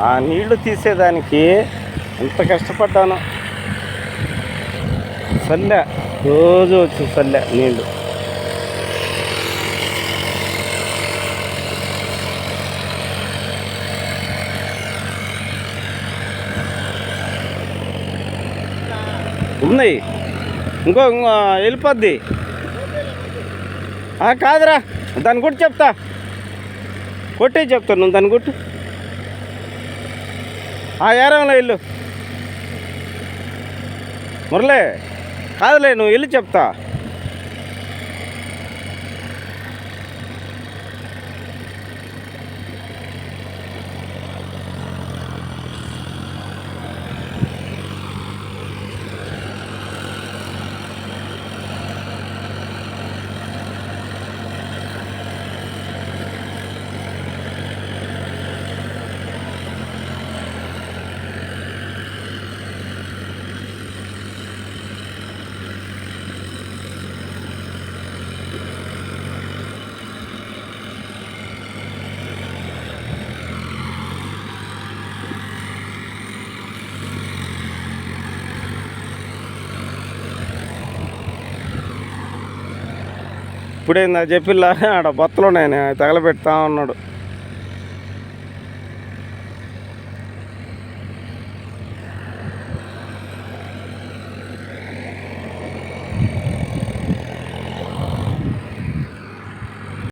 ఆ నీళ్ళు తీసేదానికి ఎంత కష్టపడ్డాను. సల్లె రోజు వచ్చి సల్లె నీళ్ళు ఉన్నాయి. ఇంకో వెళ్ళిపోద్ది. ఆ, కాదురా దాన్ని కొట్టి చెప్తా. కొట్టే చెప్తాను నువ్వు దాన్ని కొట్టు ఆ ఏరంలో ఇల్లు. మురళే కాదులే నువ్వు వెళ్ళి చెప్తా. ఇప్పుడేందా? చెప్పిల్లా ఆడ బొత్తలు ఉన్నాయని తగలబెడతా ఉన్నాడు.